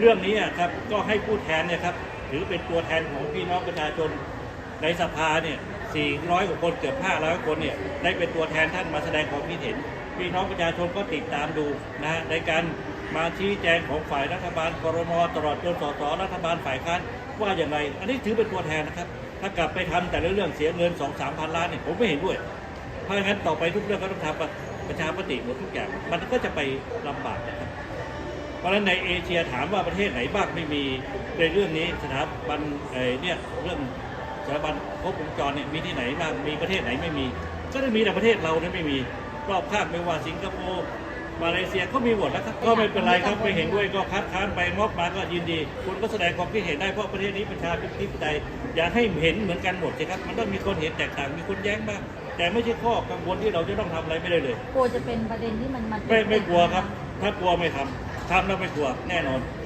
เรื่องนี้อะครับก็ให้ผู้แทนเนี่ยครับถือเป็นตัวแทนของพี่น้องประชาชนในสภาเนี่ย 400 กว่าคนเกือบ 500 คนเนี่ยได้เป็นตัวแทนท่านมาแสดงความคิดเห็น พี่น้องประชาชนก็ติดตามดูนะฮะในการมาชี้แจงของฝ่ายรัฐบาลกรมตลอดจนสสรัฐบาลฝ่ายค้านว่าอย่างไร อันนี้ถือเป็นตัวแทนนะครับ ถ้ากลับไปทำแต่ละเรื่องเสียเงิน 2 3 พันล้านเนี่ยผมไม่เห็นด้วย เพราะงั้นต่อไปทุกเรื่องก็ต้องทำประชาปฏิหมดทุกอย่าง มันก็จะไปลำบากนะครับ เพราะฉะนั้นในเอเชียถามว่าประเทศไหนบ้างไม่มีในเรื่องนี้สถาบันเอ่อเนี่ยเรื่องสถาบันครบวงจรเนี่ยมีที่ไหนบ้างมีประเทศไหนไม่มี ก็จะมีแต่ประเทศเราเนี่ยไม่มีรอบข้างไม่ว่าสิงคโปร์มาเลเซียก็มีหมดแล้วครับก็ไม่เป็นไรครับไม่เห็นด้วยก็คัดค้านไปมอบมาก็ยินดี คุณก็แสดงความคิดเห็นได้เพราะประเทศนี้ประชาธิปไตยอย่าให้เห็นเหมือนกันหมดสิครับ มันต้องมีคนเห็นแตกต่างมีคนแย้งบ้างแต่ไม่ใช่ข้อกังวลที่เราจะต้องทำอะไรไม่ได้เลย กลัวจะเป็นประเด็นที่มันมันไม่ไม่กลัวครับ ถ้ากลัวไม่ทำ ทำแล้วไม่กลัวแน่นอน